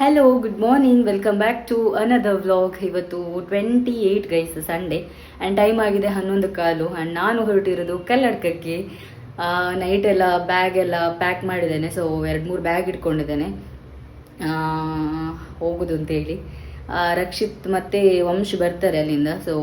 Hello good morning welcome back to another vlog ಇವತ್ತು twenty eight guys Sunday and time ಆಗಿದೆ ಹನ್ನೊಂದು ಕಾಲು. And ನಾನು ಹೊರಟಿರೋದು ಕಲ್ಲಡ್ಕಕ್ಕೆ. ನೈಟ್ ಎಲ್ಲ ಬ್ಯಾಗ್ ಎಲ್ಲ ಪ್ಯಾಕ್ ಮಾಡಿದ್ದೇನೆ. ಸೊ ಎರಡು ಮೂರು ಬ್ಯಾಗ್ ಇಟ್ಕೊಂಡಿದ್ದೇನೆ. ಹೋಗೋದು ಅಂತೇಳಿ. ರಕ್ಷಿತ್ ಮತ್ತೆ ವಂಶ್ ಬರ್ತಾರೆ ಅಲ್ಲಿಂದ. ಸೊ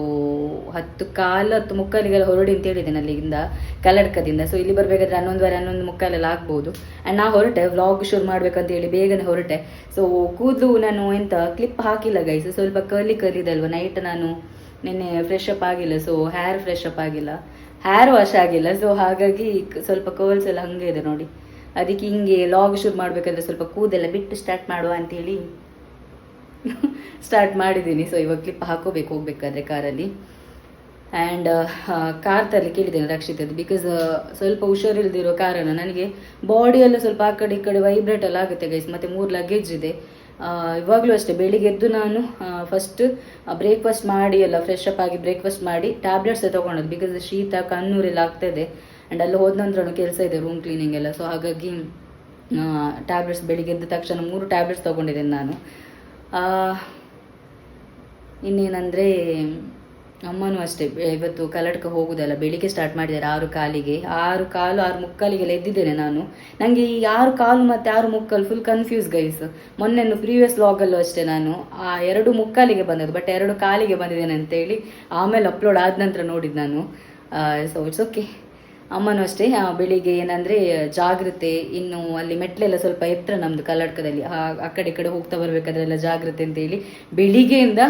ಹತ್ತು ಕಾಲು ಹತ್ತು ಮುಕ್ಕಾಲಿಗೆಲ್ಲ ಹೊರಡಿ ಅಂತ ಹೇಳಿದ್ದೇನೆ ಅಲ್ಲಿಂದ ಕಲ್ಲಡ್ಕದಿಂದ ಸೊ ಇಲ್ಲಿ ಬರಬೇಕಾದ್ರೆ ಹನ್ನೊಂದುವರೆ ಹನ್ನೊಂದು ಮುಕ್ಕಾಲೆಲ್ಲ ಆಗ್ಬೋದು. ಆ್ಯಂಡ್ ನಾ ಹೊರಟೆ ವ್ಲಾಗ್ ಶುರು ಮಾಡ್ಬೇಕಂತ ಹೇಳಿ ಬೇಗನೆ ಹೊರಟೆ. ಸೊ ಕೂದಲು ನಾನು ಎಂತ ಕ್ಲಿಪ್ ಹಾಕಿಲ್ಲ ಗೈಸ್ ಸ್ವಲ್ಪ ಕರ್ಲಿ ಕರ್ಲಿದೆ ಅಲ್ವಾ? ನೈಟ್ ನಾನು ನಿನ್ನೆ ಫ್ರೆಶ್ ಅಪ್ ಆಗಿಲ್ಲ. ಸೊ ಹೇರ್ ಫ್ರೆಶ್ ಅಪ್ ಆಗಿಲ್ಲ. ಹೇರ್ ವಾಶ್ ಆಗಿಲ್ಲ. ಸೊ ಹಾಗಾಗಿ ಸ್ವಲ್ಪ ಕರ್ಲ್ಸ್ ಎಲ್ಲ ಹಂಗೆ ಇದೆ ನೋಡಿ. ಅದಕ್ಕೆ ಹಿಂಗೆ ಲಾಗ್ ಶುರು ಮಾಡಬೇಕಂದ್ರೆ ಸ್ವಲ್ಪ ಕೂದೆಲ್ಲ ಬಿಟ್ಟು ಸ್ಟಾರ್ಟ್ ಮಾಡುವ ಅಂತೇಳಿ ಸ್ಟಾರ್ಟ್ ಮಾಡಿದ್ದೀನಿ. ಸೊ ಇವಾಗ ಕ್ಲಿಪ್ ಹಾಕೋಬೇಕು, ಹೋಗ್ಬೇಕಾದ್ರೆ ಕಾರಲ್ಲಿ. ಆ್ಯಂಡ್ ಕಾರ್ ತರಲಿ ಕೇಳಿದ್ದೇನೆ ರಕ್ಷಿತದ್ದು ಬಿಕಾಸ್ ಸ್ವಲ್ಪ ಹುಷಾರಿಲ್ದಿರೋ ಕಾರಣ ನನಗೆ ಬಾಡಿಯೆಲ್ಲ ಸ್ವಲ್ಪ ಆ ಕಡೆ ಈ ಕಡೆ ವೈಬ್ರೇಟ್ ಎಲ್ಲ ಆಗುತ್ತೆ ಗೈಸ್ ಮತ್ತು ಮೂರು ಲಗೇಜ್ ಇದೆ. ಇವಾಗಲೂ ಅಷ್ಟೇ ಬೆಳಿಗ್ಗೆ ಎದ್ದು ನಾನು ಫಸ್ಟ್ ಬ್ರೇಕ್ಫಾಸ್ಟ್ ಮಾಡಿ, ಎಲ್ಲ ಫ್ರೆಶ್ ಅಪ್ ಆಗಿ ಬ್ರೇಕ್ಫಾಸ್ಟ್ ಮಾಡಿ ಟ್ಯಾಬ್ಲೆಟ್ಸ್ ತೊಗೊಂಡದ್ದು ಬಿಕಾಸ್ ಶೀತ, ಕಣ್ಣೂರೆಲ್ಲ ಆಗ್ತಾಯಿದೆ ಆ್ಯಂಡ್ ಅಲ್ಲಿ ಹೋದ ನಂತರ ಕೆಲಸ ಇದೆ ರೂಮ್ ಕ್ಲೀನಿಂಗ್ ಎಲ್ಲ. ಸೊ ಹಾಗಾಗಿ ಟ್ಯಾಬ್ಲೆಟ್ಸ್ ಬೆಳಿಗ್ಗೆ ಎದ್ದ ತಕ್ಷಣ ಮೂರು ಟ್ಯಾಬ್ಲೆಟ್ಸ್ ತೊಗೊಂಡಿದ್ದೇನೆ ನಾನು. ಇನ್ನೇನಂದರೆ, ಅಮ್ಮನೂ ಅಷ್ಟೇ. ಇವತ್ತು ಕಲ್ಲಡ್ಕ ಹೋಗುದಲ್ಲ, ಬೆಳಿಗ್ಗೆ ಸ್ಟಾರ್ಟ್ ಮಾಡಿದ್ದಾರೆ ಆರು ಕಾಲಿಗೆ. ಆರು ಕಾಲು, ಆರು ಮುಕ್ಕಾಲಿಗೆಲ್ಲ ಎದ್ದಿದ್ದೇನೆ ನಾನು. ನನಗೆ ಈ ಆರು ಕಾಲು ಮತ್ತು ಆರು ಮುಕ್ಕಾಲು ಫುಲ್ ಕನ್ಫ್ಯೂಸ್ ಗೈಸ್ ಮೊನ್ನೆ ಪ್ರೀವಿಯಸ್ ಲಾಗಲ್ಲೂ ಅಷ್ಟೇ ನಾನು. ಆ ಎರಡು ಮುಕ್ಕಾಲಿಗೆ ಬಂದದ್ದು ಬಟ್ ಎರಡು ಕಾಲಿಗೆ ಬಂದಿದ್ದೇನೆ ಅಂತೇಳಿ ಆಮೇಲೆ ಅಪ್ಲೋಡ್ ಆದ ನಂತರ ನೋಡಿದ್ದು ನಾನು. ಸೊ ಇಟ್ಸ್ ಓಕೆ ಅಮ್ಮನೂ ಅಷ್ಟೇ ಬೆಳಿಗ್ಗೆ ಏನಂದರೆ ಜಾಗ್ರತೆ, ಇನ್ನು ಅಲ್ಲಿ ಮೆಟ್ಲೆಲ್ಲ ಸ್ವಲ್ಪ ಎತ್ತರ ನಮ್ಮದು ಕಲ್ಲಡ್ಕದಲ್ಲಿ, ಆ ಕಡೆ ಈ ಕಡೆ ಹೋಗ್ತಾ ಬರ್ಬೇಕಾದ್ರೆಲ್ಲ ಜಾಗ್ರತೆ ಜಾಗ್ರತೆ ಅಂತೇಳಿ ಬೆಳಿಗ್ಗೆಯಿಂದ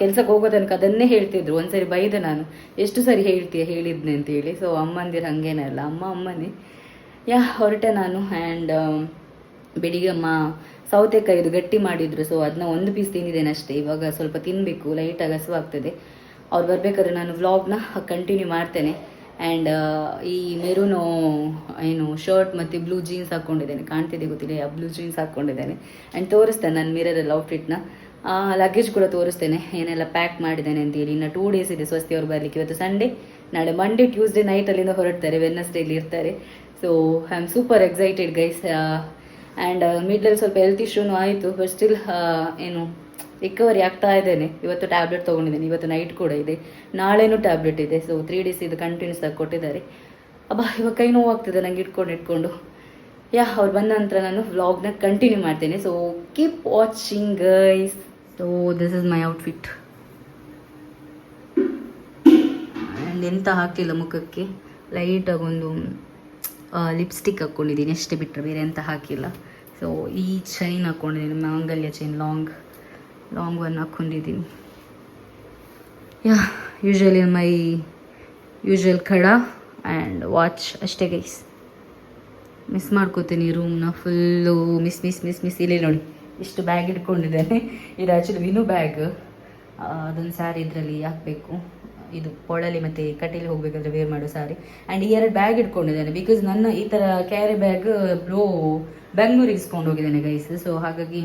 ಕೆಲ್ಸಕ್ಕೆ ಹೋಗೋ ತನಕ ಅದನ್ನೇ ಹೇಳ್ತಿದ್ರು. ಒಂದ್ಸರಿ ಬೈದೆ ನಾನು, ಎಷ್ಟು ಸರಿ ಹೇಳ್ತೀಯ, ಹೇಳಿದ್ನೆ ಅಂತೇಳಿ ಸೊ ಅಮ್ಮಂದಿರು ಹಂಗೇನೇ ಅಲ್ಲ, ಅಮ್ಮ ಅಮ್ಮನೇ. ಯಾ, ಹೊರಟೆ ನಾನು ಆ್ಯಂಡ್ ಬೆಳಿಗ್ಗೆ ಅಮ್ಮ ಸೌತೆಕಾಯಿ ಇದು ಗಟ್ಟಿ ಮಾಡಿದ್ರು. ಸೊ ಅದನ್ನ ಒಂದು ಪೀಸ್ ತಿಂದಿದ್ದೇನೆ ಅಷ್ಟೇ. ಇವಾಗ ಸ್ವಲ್ಪ ತಿನ್ನಬೇಕು ಲೈಟಾಗಿ ಹಸುವಾಗ್ತದೆ. ಅವ್ರು ಬರಬೇಕಾದ್ರೆ ನಾನು ವ್ಲಾಗ್ನ ಕಂಟಿನ್ಯೂ ಮಾಡ್ತೇನೆ. ಆ್ಯಂಡ್ ಈ ಮೆರೂನು, ಏನು ಶರ್ಟ್ ಮತ್ತು ಬ್ಲೂ ಜೀನ್ಸ್ ಹಾಕ್ಕೊಂಡಿದ್ದೇನೆ ಕಾಣ್ತಿದೆ ಗೊತ್ತಿಲ್ಲ ಬ್ಲೂ ಜೀನ್ಸ್ ಹಾಕ್ಕೊಂಡಿದ್ದೇನೆ ಆ್ಯಂಡ್ ತೋರಿಸ್ತೇನೆ ನಾನು ಮಿರರಲ್ಲಿ ಔಟ್ಫಿಟ್ನ ಲಗೇಜ್ ಕೂಡ ತೋರಿಸ್ತೇನೆ. ಏನೆಲ್ಲ ಪ್ಯಾಕ್ ಮಾಡಿದ್ದೇನೆ ಅಂತೇಳಿ. ಇನ್ನು ಟೂ ಡೇಸ್ ಇದೆ ಸ್ವಸ್ತಿ ಅವ್ರು ಬರಲಿಕ್ಕೆ. ಇವತ್ತು ಸಂಡೇ ನಾಳೆ ಮಂಡೇ ಟ್ಯೂಸ್ಡೇ ನೈಟ್ ಅಲ್ಲಿಂದ ಹೊರಡ್ತಾರೆ. ವೆನ್ನಸ್ಡೇಲಿ ಇರ್ತಾರೆ. So I am super excited guys and ಮಿಡ್ಲಲ್ಲಿ ಸ್ವಲ್ಪ ಹೆಲ್ತ್ ಇಶ್ಯೂನು ಆಯಿತು ಬಟ್ ಸ್ಟಿಲ್ ಏನು ರಿಕವರಿ ಆಗ್ತಾ ಇದ್ದೇನೆ ಇವತ್ತು ಟ್ಯಾಬ್ಲೆಟ್ ತೊಗೊಂಡಿದ್ದೇನೆ. ಇವತ್ತು ನೈಟ್ ಕೂಡ ಇದೆ. ನಾಳೆನೂ ಟ್ಯಾಬ್ಲೆಟ್ ಇದೆ. ಸೊ ತ್ರೀ ಡೇಸ್ ಇದು ಕಂಟಿನ್ಯೂಸ್ ಆಗಿ ಕೊಟ್ಟಿದ್ದಾರೆ. ಅಬ್ಬಾ, ಇವಾಗ ಕೈ ನೋವಾಗ್ತಿದೆ. ನಂಗೆ ಇಟ್ಕೊಂಡು ಇಟ್ಕೊಂಡು ಯಾ, ಅವ್ರು ಬಂದ ನಂತರ ನಾನು ವ್ಲಾಗ್ನ ಕಂಟಿನ್ಯೂ ಮಾಡ್ತೇನೆ. So keep watching guys so this is my outfit and ಎಂತ ಹಾಕಿಲ್ಲ ಮುಖಕ್ಕೆ. ಲೈಟಾಗಿ ಒಂದು ಲಿಪ್ಸ್ಟಿಕ್ ಹಾಕ್ಕೊಂಡಿದ್ದೀನಿ ಅಷ್ಟೇ ಬಿಟ್ಟರೆ ಬೇರೆ ಎಂತ ಹಾಕಿಲ್ಲ ಸೊ ಈ ಚೈನ್ ಹಾಕ್ಕೊಂಡಿದ್ದೀನಿ ಮಾಂಗಲ್ಯ ಚೈನ್ ಲಾಂಗ್ ಲಾಂಗ್ ಒನ್ ಹಾಕ್ಕೊಂಡಿದ್ದೀನಿ ಯಾ ಯೂಶ್ವಲಿ ಮೈ ಯೂಶ್ವಲ್ ಖಡ ಆ್ಯಂಡ್ ವಾಚ್ ಅಷ್ಟೇ ಗೈಸ್ ಮಿಸ್ ಮಾಡ್ಕೋತೀನಿ ರೂಮ್ನ full miss miss miss miss ಇಲ್ಲಿ ನೋಡಿ, ಇಷ್ಟು ಬ್ಯಾಗ್ ಇಟ್ಕೊಂಡಿದ್ದೇನೆ. ಇದು ಆ್ಯಕ್ಚುಲಿ ವಿನು ಬ್ಯಾಗ್ ಅದೊಂದು ಸ್ಯಾರಿ ಇದರಲ್ಲಿ ಹಾಕಬೇಕು. ಇದು ಪೊಳಲಿ ಮತ್ತು ಕಟೀಲಿ ಹೋಗಬೇಕಾದ್ರೆ ವೇರ್ ಮಾಡೋ ಸ್ಯಾರಿ ಆ್ಯಂಡ್ ಈ ಎರಡು ಬ್ಯಾಗ್ ಇಟ್ಕೊಂಡಿದ್ದೇನೆ ಬಿಕಾಸ್ ನನ್ನ ಈ ಥರ ಕ್ಯಾರಿ ಬ್ಯಾಗ್ ಬ್ರೋ ಬೆಂಗ್ಳೂರಿಗೆ ಇಸ್ಕೊಂಡು ಹೋಗಿದ್ದೇನೆ ಗೈಸ್ ಸೊ ಹಾಗಾಗಿ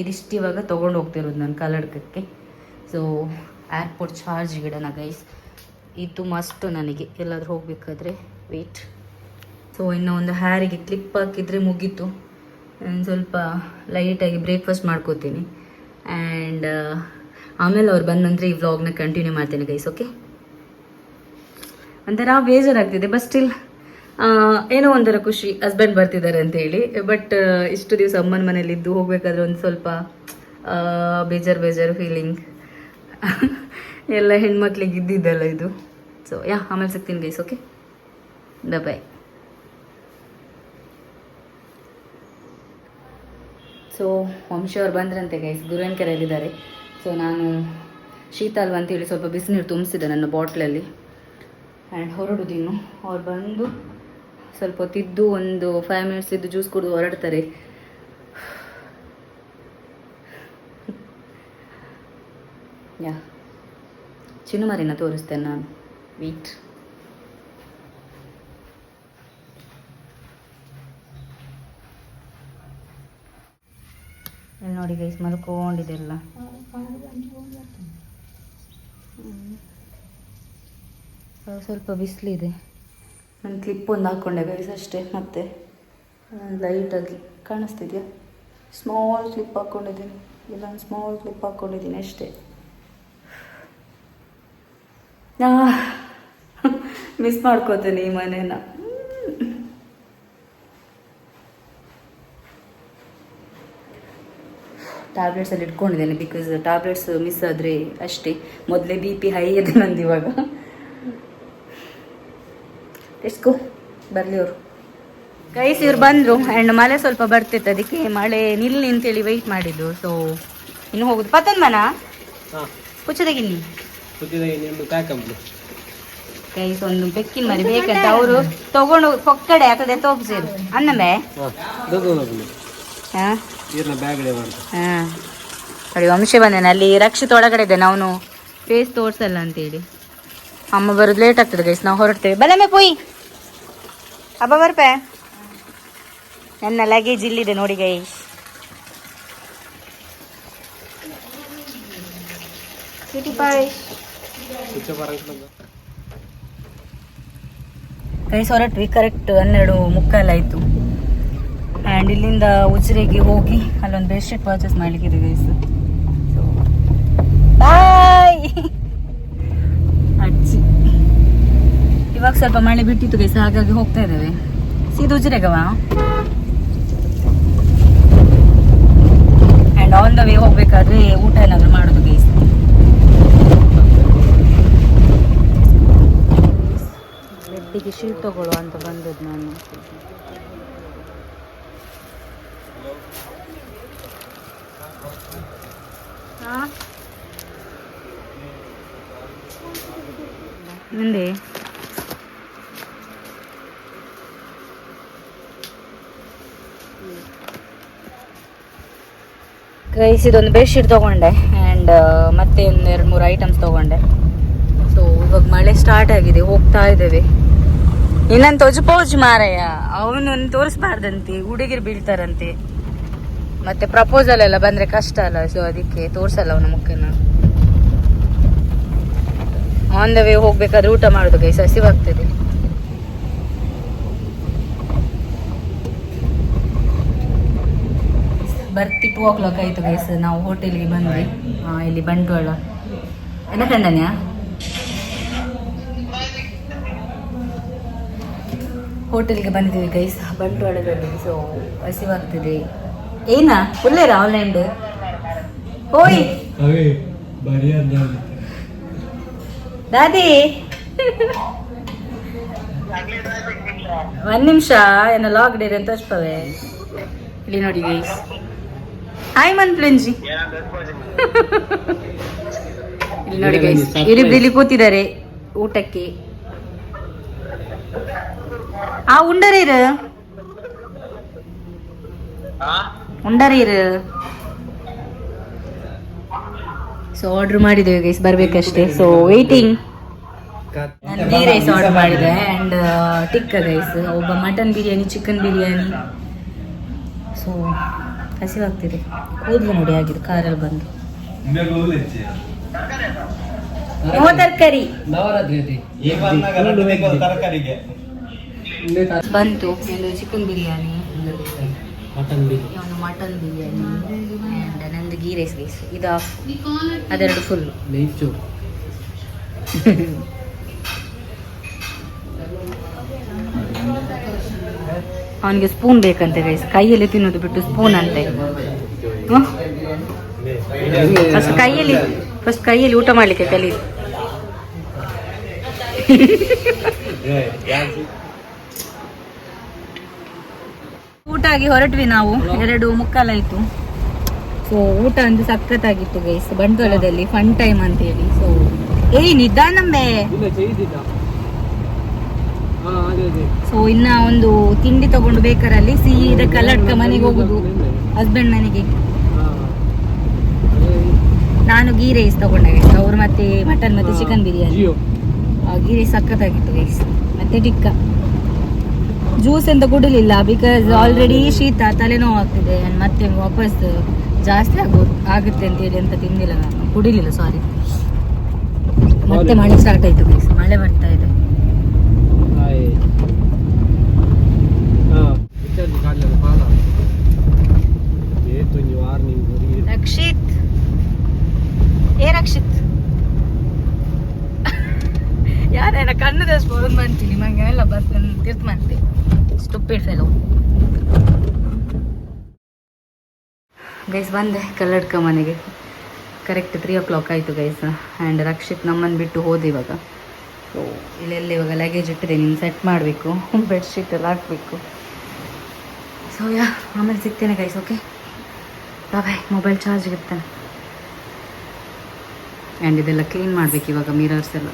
ಇದಿಷ್ಟು ಇವಾಗ ತೊಗೊಂಡು ಹೋಗ್ತಿರೋದು ನಾನು ಕಲ್ಲಡ್ಕಕ್ಕೆ. ಸೊ ಏರ್ಪೋರ್ಟ್ ಚಾರ್ಜ್ ಇಡೋಣ ಗೈಸ್ ಇದು ಮಸ್ಟ್ ನನಗೆ. ಎಲ್ಲಾದರೂ ಹೋಗಬೇಕಾದ್ರೆ ವೆಯ್ಟ್ ಸೊ ಇನ್ನು ಒಂದು ಹ್ಯಾರಿಗೆ ಕ್ಲಿಪ್ ಹಾಕಿದರೆ ಮುಗೀತು. ನಾನು ಸ್ವಲ್ಪ ಲೈಟಾಗಿ ಬ್ರೇಕ್ಫಾಸ್ಟ್ ಮಾಡ್ಕೋತೀನಿ. ಆ್ಯಂಡ್ ಆಮೇಲೆ ಅವ್ರು ಬಂದ ನಂತರ ಈ ವ್ಲಾಗ್ನ ಕಂಟಿನ್ಯೂ ಮಾಡ್ತೀನಿ ಗೈಸ್ ಓಕೆ ಒಂಥರ ಬೇಜಾರಾಗ್ತಿದೆ ಬಟ್ ಸ್ಟಿಲ್ ಏನೋ ಒಂಥರ ಖುಷಿ ಹಸ್ಬೆಂಡ್ ಬರ್ತಿದ್ದಾರೆ ಅಂತ ಹೇಳಿ. ಬಟ್ ಇಷ್ಟು ದಿವಸ ಅಮ್ಮನ ಮನೇಲಿ ಇದ್ದು ಹೋಗ್ಬೇಕಾದ್ರೆ ಒಂದು ಸ್ವಲ್ಪ ಬೇಜಾರು ಬೇಜಾರು ಫೀಲಿಂಗ್ ಎಲ್ಲ ಹೆಣ್ಮಕ್ಳಿಗೆ ಇದ್ದಿದ್ದಲ್ಲ ಇದು. ಸೊ ಯಾ, ಆಮೇಲೆ ಸಿಗ್ತೀನಿ guys okay the bye so Vamsha ಅವ್ರು ಬಂದ್ರಂತೆ ಗೈಸ್ ಗುರುವಿನ ಕೆರೆಯಲ್ಲಿದ್ದಾರೆ ಸೊ ನಾನು ಶೀತ ಅಲ್ವಾ ಅಂತೇಳಿ ಸ್ವಲ್ಪ ಬಿಸಿನೀರು ತುಂಬಿಸಿದೆ ನನ್ನ ಬಾಟ್ಲಲ್ಲಿ ಆ್ಯಂಡ್ ಹೊರಡುದಿನ್ನು ಅವ್ರು ಬಂದು ಸ್ವಲ್ಪ ಹೊತ್ತಿದ್ದು ಒಂದು ಫೈವ್ ಮಿನಿಟ್ಸ್ ಇದ್ದು ಜ್ಯೂಸ್ ಕುಡಿದು ಹೊರಡ್ತಾರೆ. ಯಾ. ಚಿನ್ನುಮರಿನ ತೋರಿಸ್ತೇನೆ ನಾನು. ವೀಟ್ ಇಲ್ಲಿ ನೋಡಿ ಗೈಸ್ ಮಲ್ಕೊಂಡಿದೆಲ್ಲ. ಸ್ವಲ್ಪ ಬಿಸಿಲಿದೆ. ನಾನು ಕ್ಲಿಪ್ ಒಂದು ಹಾಕ್ಕೊಂಡೆ ಗೈಸ್ ಅಷ್ಟೇ, ಮತ್ತೆ ಲೈಟಾಗಿ ಕಾಣಿಸ್ತಿದ್ಯಾ? ಸ್ಮಾಲ್ ಕ್ಲಿಪ್ ಹಾಕ್ಕೊಂಡಿದ್ದೀನಿ ಇಲ್ಲೊಂದು ಸ್ಮಾಲ್ ಕ್ಲಿಪ್ ಹಾಕ್ಕೊಂಡಿದ್ದೀನಿ ಅಷ್ಟೇ. ಮಿಸ್ ಮಾಡ್ಕೋತೀನಿ ಈ ಮನೇನ. ಟ್ಯಾಬ್ಲೆಟ್ಸಲ್ಲಿ ಇಟ್ಕೊಂಡಿದ್ದೇನೆ ಬಿಕಾಸ್ ಟ್ಯಾಬ್ಲೆಟ್ಸ್ ಮಿಸ್ ಆದರೆ ಅಷ್ಟೇ, ಮೊದಲೇ ಬಿ ಪಿ ಹೈ ಇದೆ ನಂದು ಇವಾಗ. ಎಸ್ಕೋ ಬರಲಿ ಅವರು. ಗೈಸ್ ಇವ್ರು ಬಂದರು ಆ್ಯಂಡ್ ಮಳೆ ಸ್ವಲ್ಪ ಬರ್ತಿತ್ತು ಅದಕ್ಕೆ ಮಳೆ ನಿಲ್ಲಿ ಅಂತೇಳಿ ವೆಯ್ಟ್ ಮಾಡಿದ್ದು ಸೊ ಇನ್ನು ಹೋಗುದು. ಪತನ್ ಮನ? ಕುಚ್ಚದಾಗಿನ್ನಿ ಗೈಸ್ ಒಂದು ಬೆಕ್ಕಿನ ಮರಿ ಬೇಕಂತ ಅವರು ತಗೊಂಡು ಪೊಕ್ಕಡೆ ಆಗ್ತದೆ ತೋಪ್ಸಿರು ಅನ್ನಮೆ ಹಾಂ ನೋಡಿ ವಂಶ ಬಂದೇನೆ ಅಲ್ಲಿ ರಕ್ಷಿತ ಒಳಗಡೆ ಇದೆ ಅವನು ಫೇಸ್ ತೋರ್ಸಲ್ಲ ಅಂತೇಳಿ. ಅಮ್ಮ ಬರೋದು ಲೇಟ್ ಆಗ್ತದೆ ಗೈಸ್ ನಾವು ಹೊರಡ್ತೇವೆ. ಬಲಮೆ ಪೋಯ್. ಹಬ್ಬ ಬರ್ಪೆ? ನನ್ನ ಲಗೇಜ್ ಇಲ್ಲಿದೆ ನೋಡಿ ಗೈಸ್ ಗೈಸ್ ಹೊರಟ್ವಿ ಕರೆಕ್ಟ್ ಹನ್ನೆರಡು ಮುಕ್ಕಾಲಾಯಿತು ಆ್ಯಂಡ್ ಇಲ್ಲಿಂದ ಉಜಿರೆಗೆ ಹೋಗಿ ಅಲ್ಲೊಂದು ಬೆಡ್ಶೀಟ್ ಪರ್ಚೇಸ್ ಮಾಡ್ಲಿಕ್ಕಿದೆ ಗೈಸ್ ಬಾಯ್ ಅಜ್ಜಿ. ಇವಾಗ ಸ್ವಲ್ಪ ಮಳೆ ಬಿಟ್ಟಿತ್ತು ಗೈಸ್ ಹಾಗಾಗಿ ಹೋಗ್ತಾ ಇದ್ದೇವೆ. ಸೀದಾ ಉಜಿರೆಗವ? ಆ್ಯಂಡ್ ಆನ್ ದ ವೇ ಹೋಗ್ಬೇಕಾದ್ರೆ ಊಟ ಏನಾದರೂ ಮಾಡೋದು ಗೈಸ್ ಬೆಡ್ಡಿಗೆ ಶೀಟ್ ತಗೊಳ್ಳುವ ಅಂತ ಬಂದದ್ದು ನಾನು? ಮುಂದೆ ಗೈಸ್ ಇದೊಂದು ಬೆಡ್ಶೀಟ್ ತಗೊಂಡೆ ಆ್ಯಂಡ್ ಮತ್ತೆ ಒಂದು ಎರಡು ಮೂರು ಐಟಮ್ಸ್ ತಗೊಂಡೆ. ಸೊ ಇವಾಗ ಮಳೆ ಸ್ಟಾರ್ಟ್ ಆಗಿದೆ, ಹೋಗ್ತಾ ಇದ್ದೇವೆ. ಇನ್ನೊಂದು ತೊಜು ಪೌಜ್ ಮಾರಯ್ಯ, ಅವನನ್ನು ತೋರಿಸ್ಬಾರ್ದಂತೆ, ಹುಡುಗಿರು ಬೀಳ್ತಾರಂತೆ. ಮತ್ತೆ ಪ್ರಪೋಸಲ್ ಎಲ್ಲ ಬಂದ್ರೆ ಕಷ್ಟ ಅಲ್ಲ ಸೊ ಅದಕ್ಕೆ ತೋರಿಸಲ್ಲ ಅವನ ಮುಖನ. ಆನ್ ದ ವೇ ಹೋಗ್ಬೇಕಾದ್ರೆ ಊಟ ಮಾಡೋದು ಗೈಸ್ ಹಸಿವಾಗ್ತದೆ. ಬರ್ತಿ ಟೂ ಓ ಕ್ಲಾಕ್ ಆಯ್ತು ಗೈಸ್ ನಾವು ಹೋಟೆಲ್ಗೆ ಬಂದ್ವಿ. ಇಲ್ಲಿ ಬಂಟ್ವಾಳ. ಎಲ್ಲ ಕಂಡನೆಯಾ? ಹೋಟೆಲ್ಗೆ ಬಂದಿದ್ದೀವಿ ಗೈಸ್ ಬಂಟ್ವಾಳದಲ್ಲಿ. ಸೊ ಹಸಿವಾಗ್ತಿದೆ. ಏನಾ? ಒಳ್ಳೇರ ಆನ್ಲೈನ್ ಓಯ್ ದಾದಿ. ಒಂದ್ ನಿಮಿಷ ಏನೋ ಲಾಕ್ ಡೇರಿ ಅಂತ ಅಷ್ಟವೆ. ಇಲ್ಲಿ ನೋಡಿ ಗೈಸ್ ಹಾಯ್ ಮನ್ಪ್ಲೆಂಜಿ ಇಲ್ಲಿ ನೋಡಿ ಗೈಸ್ ಇಲ್ಲಿ ಕೂತಿದ್ದಾರೆ ಊಟಕ್ಕೆ. ಆ ಉಂಡರೀರ ಉಂಡರೀರ ಸೊ ಆರ್ಡರ್ ಮಾಡಿದ್ದೇವೆ ಗೈಸ್ ಬರ್ಬೇಕಷ್ಟೇ. ಸೊ ವೇಟಿಂಗ್ ನಾನು ಗೀ ರೈಸ್ ಆರ್ಡರ್ ಮಾಡಿದೆ ಆ್ಯಂಡ್ ಟಿಕ್ಕ ರೈಸ್ ಒಬ್ಬ mutton biryani chicken biryani so ಹಸಿವಾಗ್ತಿದೆ. ಕೂದಲು ನೋಡಿ ಆಗಿದೆ ಕಾರಲ್ಲಿ ಬಂದು. ತರಕಾರಿ ಬಂತು ಒಂದು ಚಿಕನ್ ಬಿರಿಯಾನಿ. ಮಟನ್ ಬಿರಿಯಾನಿ ಒಂದು ಮಟನ್ ಬಿರಿಯಾನಿ ಆ್ಯಂಡ್ ನಂದು ಗೀ ರೈಸ್ ಗೀಸ್ ಇದು ಅದೆರಡು ಫುಲ್ ಅವನಿಗೆ ಸ್ಪೂನ್ ಬೇಕಂತೆ ಗೈಸ್ ಕೈಯಲ್ಲಿ ತಿನ್ನೋದು ಬಿಟ್ಟು ಸ್ಪೂನ್ ಅಂತೆ. ಫಸ್ಟ್ ಕೈಯಲ್ಲಿ ಫಸ್ಟ್ ಕೈಯಲ್ಲಿ ಊಟ ಮಾಡ್ಲಿಕ್ಕೆ ಕಲಿ. ಊಟ ಆಗಿ ಹೊರಟ್ವಿ ನಾವು. ಎರಡು ಮುಕ್ಕಾಲಾಯ್ತು ಸೊ ಊಟ ಅಂದ್ರೆ ಸಖತ್ತಾಗಿತ್ತು ಗೈಸ್ ಬಂಟ್ವಾಳದಲ್ಲಿ ಫನ್ ಟೈಮ್ ಅಂತ ಹೇಳಿ ಸೊ ಏಯ್ ನಿಧಾನಂಬೆ ಸೊ ಇನ್ನ ಒಂದು ತಿಂಡಿ ತಗೊಂಡು ಬೇಕಾರಲ್ಲಿ ಸೀದಾ ಕಲ್ಲಡ್ಕ ಮನೆಗೆ ಹೋಗುದು ಹಸ್ಬೆಂಡ್ ಮನೆಗೆ. ನಾನು ಗೀ ರೈಸ್ ತಗೊಂಡೆ ಅವ್ರು ಮತ್ತೆ ಮಟನ್ ಮತ್ತೆ ಚಿಕನ್ ಬಿರಿಯಾನಿ. ಗೀ ರೈಸ್ ಸಖತ್ತಾಗಿತ್ತು ರೈಸ್ ಮತ್ತೆ ಟಿಕ್ಕ. ಜ್ಯೂಸ್ ಎಂತ ಕುಡಿಲಿಲ್ಲ ಬಿಕಾಸ್ ಆಲ್ರೆಡಿ ಶೀತ ತಲೆನೋವು ಆಗ್ತಿದೆ. ಮತ್ತೆ ವಾಪಸ್ ಜಾಸ್ತಿ ಆಗ್ಬೋದು ಆಗುತ್ತೆ ಅಂತ ಹೇಳಿ ಅಂತ ತಿಂದಿಲ್ಲ ನಾನು. ಕುಡಿಲಿಲ್ಲ ಸಾರಿ ಮತ್ತೆ ಮಳೆ ಸ್ಟಾರ್ಟ್ ಆಯ್ತು ಗೈಸ್ ಮಳೆ ಬರ್ತಾ ಇದೆ ಹಾಯ್ ಹಾ ವಿಚಾರ ಕಾಣಲ್ಲ ಪಾಲ ಏತು ನೀವು ರಕ್ಷಿತ್ ಏ ರಕ್ಷಿತ್ ಯಾರೇನ ಕಣ್ಣು ದಸ್ ಫೋನ್ ಮಾಡ್ತೀನಿ ಮಂಗೆ ಎಲ್ಲ ಬರ್ತೇನೆ ತಿರ್ತ್ ಮಾಡ್ತೀನಿ ಸ್ಟುಪಿಡ್ ಫೆಲೋ ಗೈಸ್ ಬಂದೆ ಕಲ್ಲಡ್ಕ ಮನೆಗೆ. ಕರೆಕ್ಟ್ ತ್ರೀ ಓ ಕ್ಲಾಕ್ ಆಯಿತು ಗೈಸ್ ಆ್ಯಂಡ್ ರಕ್ಷಿತ್ ನಮ್ಮನ್ನು ಬಿಟ್ಟು ಹೋದೆ ಇವಾಗ. ಸೊ ಇಲ್ಲೆಲ್ಲ ಇವಾಗ ಲಗೇಜ್ ಇಟ್ಟಿದೆ ನೀನು ಸೆಟ್ ಮಾಡಬೇಕು. ಬೆಡ್ಶೀಟ್ ಎಲ್ಲ ಹಾಕಬೇಕು. ಸೊ ಯಾ, ಆಮೇಲೆ ಸಿಗ್ತೇನೆ guys okay bye mobile charge ಇರ್ತಾನೆ ಆ್ಯಂಡ್ ಇದೆಲ್ಲ ಕ್ಲೀನ್ ಮಾಡಬೇಕು ಇವಾಗ ಮಿರರ್ಸ್ ಎಲ್ಲ.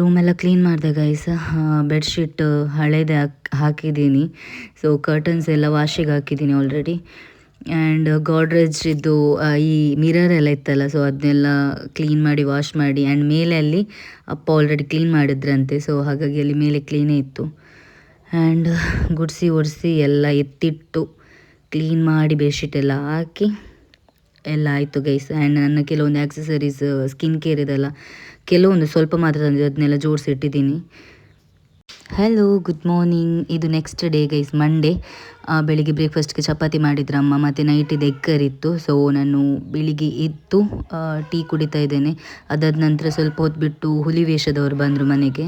ರೂಮೆಲ್ಲ ಕ್ಲೀನ್ ಮಾಡಿದೆ ಗೈಸ್ ಬೆಡ್ಶೀಟ್ ಹಳೇದೆ ಹಾಕಿ, ಹಾಕಿದ್ದೀನಿ. ಸೊ ಕರ್ಟನ್ಸ್ ಎಲ್ಲ ವಾಶಿಗೆ ಹಾಕಿದ್ದೀನಿ ಆಲ್ರೆಡಿ ಆ್ಯಂಡ್ ಗಾಡ್ರೇಜ್ ಈ ಮಿರರ್ ಎಲ್ಲ ಇತ್ತಲ್ಲ ಸೊ ಅದನ್ನೆಲ್ಲ ಕ್ಲೀನ್ ಮಾಡಿ ವಾಶ್ ಮಾಡಿ ಆ್ಯಂಡ್ ಮೇಲೆ ಅಲ್ಲಿ ಅಪ್ಪ ಆಲ್ರೆಡಿ ಕ್ಲೀನ್ ಮಾಡಿದ್ರಂತೆ ಸೊ ಹಾಗಾಗಿ ಅಲ್ಲಿ ಮೇಲೆ ಕ್ಲೀನೇ ಇತ್ತು. ಆ್ಯಂಡ್ ಗುಡಿಸಿ ಒಡಿಸಿ ಎಲ್ಲ ಎತ್ತಿಟ್ಟು ಕ್ಲೀನ್ ಮಾಡಿ ಬೆಡ್ಶೀಟ್ ಎಲ್ಲ ಹಾಕಿ, ಎಲ್ಲ ಆಯಿತು ಗೈಸ್ ಆ್ಯಂಡ್ ನನ್ನ ಕೆಲವೊಂದು ಆ್ಯಕ್ಸಸರೀಸ್ ಸ್ಕಿನ್ ಕೇರ್ ಇದೆಲ್ಲ ಕೆಲವೊಂದು ಸ್ವಲ್ಪ ಮಾತ್ರ ತಂದಿದ್ದು, ಅದನ್ನೆಲ್ಲ ಜೋಡಿಸಿ ಇಟ್ಟಿದ್ದೀನಿ ಹಲೋ ಗುಡ್ ಮಾರ್ನಿಂಗ್ ಇದು ನೆಕ್ಸ್ಟ್ ಡೇ ಗೈಸ್ ಮಂಡೇ ಬೆಳಿಗ್ಗೆ ಬ್ರೇಕ್ಫಾಸ್ಟ್ಗೆ ಚಪಾತಿ ಮಾಡಿದ್ರು ಅಮ್ಮ, ಮತ್ತು ನೈಟಿದ್ದು ಎಗ್ ಕರಿ ಇತ್ತು. ಸೊ ನಾನು ಬೆಳಿಗ್ಗೆ ಎದ್ದು ಟೀ ಕುಡಿತಾ ಇದ್ದೇನೆ. ಅದಾದ ನಂತರ ಸ್ವಲ್ಪ ಹೊತ್ತು ಬಿಟ್ಟು ಹುಲಿ ವೇಷದವರು ಬಂದರು ಮನೆಗೆ.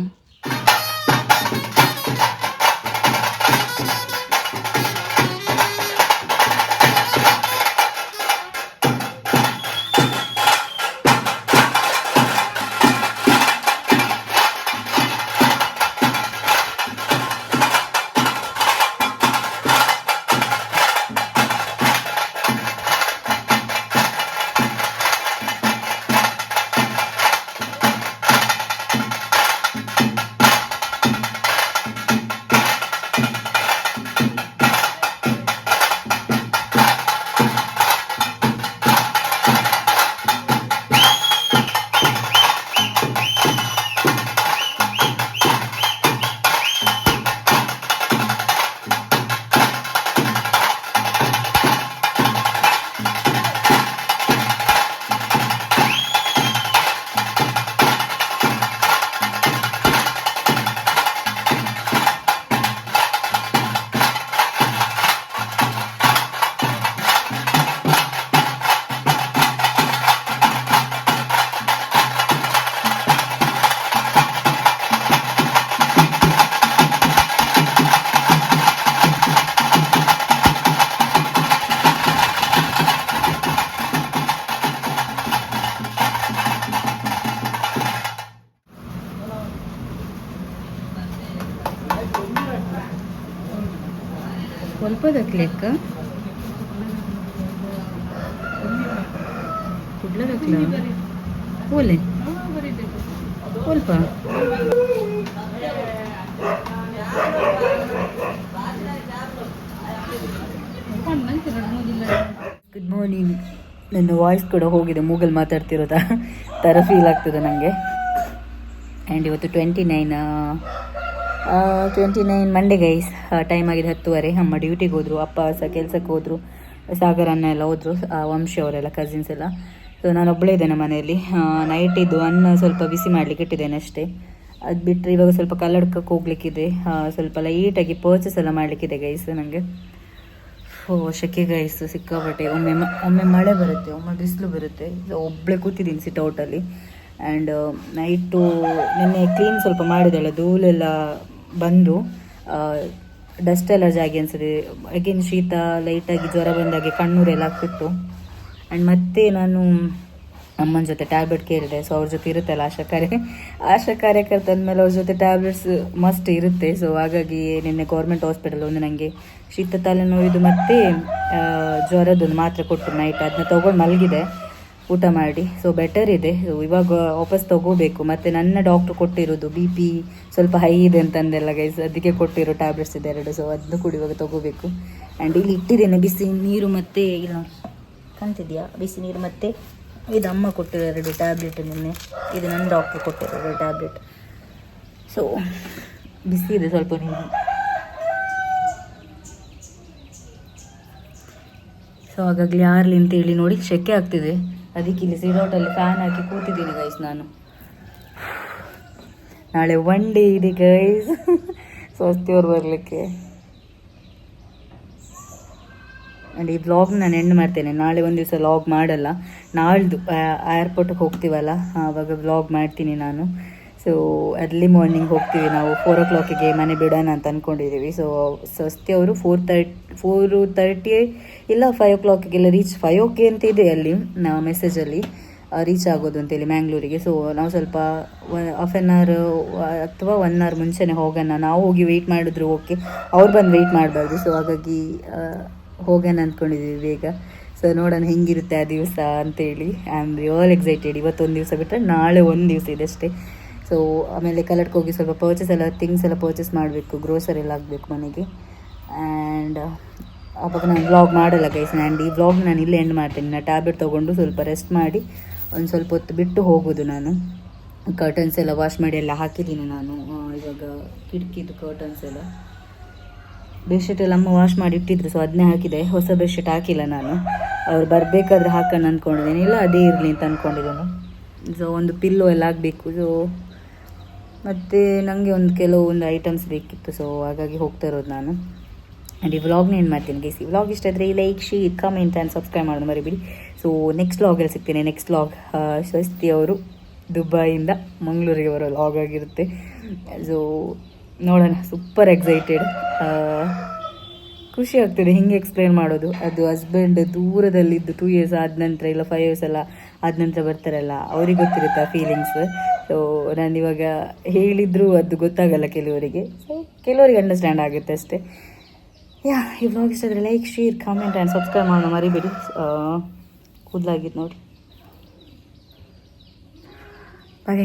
ಸ್ವಲ್ಪ ಲೆಕ್ಕ. ಕುಡ್ಲ ಓಲೆ ಗುಡ್ ಮಾರ್ನಿಂಗ್ ನನ್ನ ವಾಯ್ಸ್ ಕೂಡ ಹೋಗಿದೆ ಮೂಗಲ್ ಮಾತಾಡ್ತಿರೋದ? ತರ ಥರ ಫೀಲ್ ಆಗ್ತದೆ ನನಗೆ ಆ್ಯಂಡ್ ಇವತ್ತು twenty nine twenty nine Monday guys time ಆಗಿದೆ ಹತ್ತುವರೆ. ಅಮ್ಮ ಡ್ಯೂಟಿಗೆ ಹೋದರು, ಅಪ್ಪ ಸಹ ಕೆಲಸಕ್ಕೆ ಹೋದರು ಸಾಗರ ಅಣ್ಣ ಎಲ್ಲ ಹೋದರು ವಂಶಿ ಅವರೆಲ್ಲ ಕಸಿನ್ಸ್ ಎಲ್ಲ. ಸೊ ನಾನು ಒಬ್ಬಳೇ ಇದ್ದೇನೆ ಮನೆಯಲ್ಲಿ. ನೈಟ್ ಇದ್ದು ಅನ್ನ ಸ್ವಲ್ಪ ಬಿಸಿ ಮಾಡಲಿಕ್ಕೆ ಇಟ್ಟಿದ್ದೇನೆ ಅಷ್ಟೇ. ಅದು ಬಿಟ್ಟರೆ ಇವಾಗ ಸ್ವಲ್ಪ ಕಲ್ಲಡ್ಕಕ್ಕೆ ಹೋಗ್ಲಿಕ್ಕಿದೆ. ಸ್ವಲ್ಪ ಲೈಟಾಗಿ ಪರ್ಚೇಸ್ ಎಲ್ಲ ಮಾಡಲಿಕ್ಕಿದೆ ಗೈಸ್ ನನಗೆ ಓ ಶೆಕೆ ಗೈಸು ಸಿಕ್ಕಾಪಟ್ಟೆ. ಒಮ್ಮೆ ಒಮ್ಮೆ ಮಳೆ ಬರುತ್ತೆ, ಒಮ್ಮೆ ಬಿಸಿಲು ಬರುತ್ತೆ. ಒಬ್ಬಳೇ ಕೂತಿದ್ದೀನಿ ಸಿಟ್ ಔಟಲ್ಲಿ ಆ್ಯಂಡ್ ನೈಟು ನಿನ್ನೆ ಕ್ಲೀನ್ ಸ್ವಲ್ಪ ಮಾಡಿದೆಲ್ಲ ಧೂಳೆಲ್ಲ ಬಂದು ಡಸ್ಟ್ ಅಲರ್ಜಿ ಆಗಿ ಅನ್ಸುತ್ತೆ. ಅಗೇನ್ ಶೀತ ಲೈಟಾಗಿ ಜ್ವರ ಬಂದಾಗೆ ಕಣ್ಣೂರೆಲ್ಲ ಆಗ್ತಿತ್ತು. ಆ್ಯಂಡ್ ಮತ್ತೆ ನಾನು ಅಮ್ಮನ ಜೊತೆ ಟ್ಯಾಬ್ಲೆಟ್ ಕೇಳಿದೆ. ಸೊ ಅವ್ರ ಜೊತೆ ಇರುತ್ತಲ್ಲ ಆಶಾ ಕಾರ್ಯ, ಆಶಾ ಕಾರ್ಯಕರ್ತ ಅಂದಮೇಲೆ ಅವ್ರ ಜೊತೆ ಟ್ಯಾಬ್ಲೆಟ್ಸ್ ಮಸ್ಟ್ ಇರುತ್ತೆ. ಸೊ ಹಾಗಾಗಿ ನಿನ್ನೆ ಗೌರ್ಮೆಂಟ್ ಹಾಸ್ಪಿಟಲ್ ಒಂದು ನನಗೆ ಶೀತ ತಲೆನೋವಿದು ಮತ್ತು ಜ್ವರದೊಂದು ಮಾತ್ರೆ ಕೊಟ್ಟರು ನೈಟ್ ಅದನ್ನ ತೊಗೊಂಡು ಮಲಗಿದೆ ಊಟ ಮಾಡಿ. ಸೊ ಬೆಟರ್ ಇದೆ. ಇವಾಗ ವಾಪಸ್ ತಗೋಬೇಕು. ಮತ್ತು ನನ್ನ ಡಾಕ್ಟರ್ ಕೊಟ್ಟಿರೋದು ಬಿ ಪಿ ಸ್ವಲ್ಪ ಹೈ ಇದೆ ಅಂತಂದೆಲ್ಲ ಗೈಸ್ ಅದಕ್ಕೆ ಕೊಟ್ಟಿರೋ ಟ್ಯಾಬ್ಲೆಟ್ಸ್ ಇದೆ ಎರಡು. ಸೊ ಅದನ್ನು ಕೂಡ ಇವಾಗ ತಗೋಬೇಕು. ಆ್ಯಂಡ್ ಇಲ್ಲಿ ಇಟ್ಟಿದ್ದೇನೆ ಬಿಸಿ ನೀರು ಮತ್ತು ಇಲ್ಲ. ಕಾಣ್ತಿದೆಯಾ? ಬಿಸಿ ನೀರು ಮತ್ತು ಇದು ಅಮ್ಮ ಕೊಟ್ಟಿರೋ ಎರಡು ಟ್ಯಾಬ್ಲೆಟ್ ನಿನ್ನೆ. ಇದು ನನ್ನ ಡಾಕ್ಟ್ರು ಕೊಟ್ಟಿರೋ ಎರಡು ಟ್ಯಾಬ್ಲೆಟ್ ಸೊ ಬಿಸಿ ಇದೆ ಸ್ವಲ್ಪ ನೀರು. ಸೊ ಹಾಗಾಗಿ ಯಾರ್ಲಿ ಅಂತೇಳಿ ನೋಡಿ. ಶೆಕೆ ಆಗ್ತಿದೆ. ಅದಕ್ಕೆ ಇಲ್ಲಿ ಸಿರೌಟಲ್ಲಿ ಫ್ಯಾನ್ ಹಾಕಿ ಕೂತಿದ್ದೀನಿ ಗೈಸ್ ನಾನು. ನಾಳೆ ಒನ್ ಡೇ ಇದೆ ಗೈಸ್ ಸ್ವಸ್ತಿಯವ್ರು ಬರಲಿಕ್ಕೆ. ಅಂಡ್ ಈ ಬ್ಲಾಗ್ ನಾನು ಎಂಡ್ ಮಾಡ್ತೇನೆ. ನಾಳೆ ಒಂದು ದಿವಸ ವ್ಲಾಗ್ ಮಾಡಲ್ಲ. ನಾಳ್ದು ಏರ್ಪೋರ್ಟಿಗೆ ಹೋಗ್ತೀವಲ್ಲ? ಆವಾಗ ಬ್ಲಾಗ್ ಮಾಡ್ತೀನಿ ನಾನು. ಸೊ ಅರ್ಲಿ ಮಾರ್ನಿಂಗ್ ಹೋಗ್ತೀವಿ ನಾವು. ಫೋರ್ ಓ ಕ್ಲಾಕಿಗೆ ಮನೆ ಬಿಡೋಣ ಅಂತ ಅಂದ್ಕೊಂಡಿದ್ದೀವಿ ಸೊ ಸ್ವಸ್ತಿ ಅವರು ಫೋರ್ ತರ್ಟಿ ಫೋರು ತರ್ಟಿ ಇಲ್ಲ ಫೈವ್ ಓ ಕ್ಲಾಕಿಗೆಲ್ಲ ರೀಚ್ ಫೈವ್ ಓಕೆ ಅಂತ ಇದೆ ಅಲ್ಲಿ ನಾವು ಮೆಸೇಜಲ್ಲಿ ರೀಚ್ ಆಗೋದು ಅಂತೇಳಿ ಮ್ಯಾಂಗ್ಳೂರಿಗೆ ಸೊ ನಾವು ಸ್ವಲ್ಪ ಹಾಫ್ ಆನ್ ಅವರ್ ಅಥವಾ ಒನ್ ಅವರ್ ಮುಂಚೆನೇ ಹೋಗೋಣ. ನಾವು ಹೋಗಿ ವೆಯ್ಟ್ ಮಾಡಿದ್ರು ಓಕೆ. ಅವ್ರು ಬಂದು ವೆಯ್ಟ್ ಮಾಡಬಾರ್ದು. ಸೊ ಹಾಗಾಗಿ ಹೋಗೋಣ ಅಂದ್ಕೊಂಡಿದ್ದೀವಿ ಬೇಗ. ಸೊ ನೋಡೋಣ ಹೆಂಗಿರುತ್ತೆ ಆ ದಿವಸ ಅಂತೇಳಿ ಐ ಆಮ್ ರಿಯಲ್ ಎಕ್ಸೈಟೆಡ್ ಇವತ್ತೊಂದು ದಿವಸ ಬಿಟ್ಟರೆ ನಾಳೆ ಒಂದು ದಿವಸ ಇದೆ ಅಷ್ಟೇ. ಸೊ ಆಮೇಲೆ ಕಲರ್ಗೆ ಹೋಗಿ ಸ್ವಲ್ಪ ಪರ್ಚೇಸ್ ಎಲ್ಲ ಥಿಂಗ್ಸ್ ಎಲ್ಲ ಪರ್ಚೇಸ್ ಮಾಡಬೇಕು ಗ್ರೋಸರಿ ಎಲ್ಲ ಆಗಬೇಕು ಮನೆಗೆ. ಆ್ಯಂಡ್ ಅವಾಗ ನಾನು ವ್ಲಾಗ್ ಮಾಡಲ್ಲ ಗೈಸ್ ಆ್ಯಂಡ್ ಈ ವ್ಲಾಗ್ ನಾನು ಇಲ್ಲೇ ಎಂಡ್ ಮಾಡ್ತೀನಿ. ನಾನು ಟ್ಯಾಬ್ಲೆಟ್ ತೊಗೊಂಡು ಸ್ವಲ್ಪ ರೆಸ್ಟ್ ಮಾಡಿ, ಒಂದು ಸ್ವಲ್ಪ ಹೊತ್ತು ಬಿಟ್ಟು ಹೋಗೋದು ನಾನು. ಕರ್ಟನ್ಸ್ ಎಲ್ಲ ವಾಶ್ ಮಾಡಿ ಎಲ್ಲ ಹಾಕಿದ್ದೀನಿ ನಾನು. ಇವಾಗ ಕಿಟಕಿದು ಕರ್ಟನ್ಸ್ ಎಲ್ಲ. ಬೆಡ್ಶೀಟ್ ಎಲ್ಲ ಅಮ್ಮ ವಾಶ್ ಮಾಡಿ ಇಟ್ಟಿದ್ರು ಸೊ ಅದನ್ನೇ ಹಾಕಿದೆ. ಹೊಸ ಬೆಡ್ಶೀಟ್ ಹಾಕಿಲ್ಲ ನಾನು. ಅವ್ರು ಬರಬೇಕಾದ್ರೆ ಹಾಕೋಣ ಅಂದ್ಕೊಂಡಿದ್ದೀನಿ ಇಲ್ಲ ಅದೇ ಇರಲಿ ಅಂತ ಅಂದ್ಕೊಂಡಿದ್ದೀನಿ ಸೊ ಒಂದು ಪಿಲ್ಲೋ ಎಲ್ಲ ಆಗಬೇಕು ಸೊ ಮತ್ತು ನನಗೆ ಒಂದು ಕೆಲವೊಂದು ಐಟಮ್ಸ್ ಬೇಕಿತ್ತು ಸೊ ಹಾಗಾಗಿ ಹೋಗ್ತಾ ಇರೋದು ನಾನು. ಆ್ಯಂಡ್ ಈ ವ್ಲಾಗ್ನ ಏನು ಮಾಡ್ತೀನಿ ಗೈಸ್ ಈ ವ್ಲಾಗ್ ಇಷ್ಟ ಆದರೆ like share comment and subscribe ಮಾಡೋದು ಮರಿಬೇಡಿ. ಸೊ ನೆಕ್ಸ್ಟ್ ವ್ಲಾಗಲ್ಲಿ ಸಿಗ್ತೀನಿ. ನೆಕ್ಸ್ಟ್ ವ್ಲಾಗ್ ಸ್ವಸ್ತಿ ಅವರು ದುಬೈಯಿಂದ ಮಂಗಳೂರಿಗೆ ಬರೋ ವ್ಲಾಗ್ ಆಗಿರುತ್ತೆ. ಸೊ ನೋಡೋಣ ಸೂಪರ್ ಎಕ್ಸೈಟೆಡ್ ಖುಷಿ ಆಗ್ತದೆ ಹಿಂಗೆ ಎಕ್ಸ್ಪ್ಲೇನ್ ಮಾಡೋದು. ಅದು ಹಸ್ಬೆಂಡ್ ದೂರದಲ್ಲಿದ್ದು ಟೂ ಇಯರ್ಸ್ ಆದ ನಂತರ, ಇಲ್ಲ ಫೈವ್ ಇಯರ್ಸ್ ಎಲ್ಲ ಆದ ನಂತರ ಬರ್ತಾರಲ್ಲ, ಅವ್ರಿಗೆ ಗೊತ್ತಿರುತ್ತೆ ಆ ಫೀಲಿಂಗ್ಸ್ ಸೊ ನಾನು ಇವಾಗ ಹೇಳಿದ್ರು ಅದು ಗೊತ್ತಾಗಲ್ಲ ಕೆಲವರಿಗೆ. ಕೆಲವರಿಗೆ ಅಂಡರ್ಸ್ಟ್ಯಾಂಡ್ ಆಗುತ್ತೆ ಅಷ್ಟೇ. ಯಾ ಈ ವ್ಲಾಗ್ ಇಷ್ಟ ಆದರೆ like share comment and subscribe ಮಾಡೋಣ ಮರಿಬೇಡಿ ಕೂದಲಾಗಿದ್ದು ನೋಡಿ ಬಾಯ್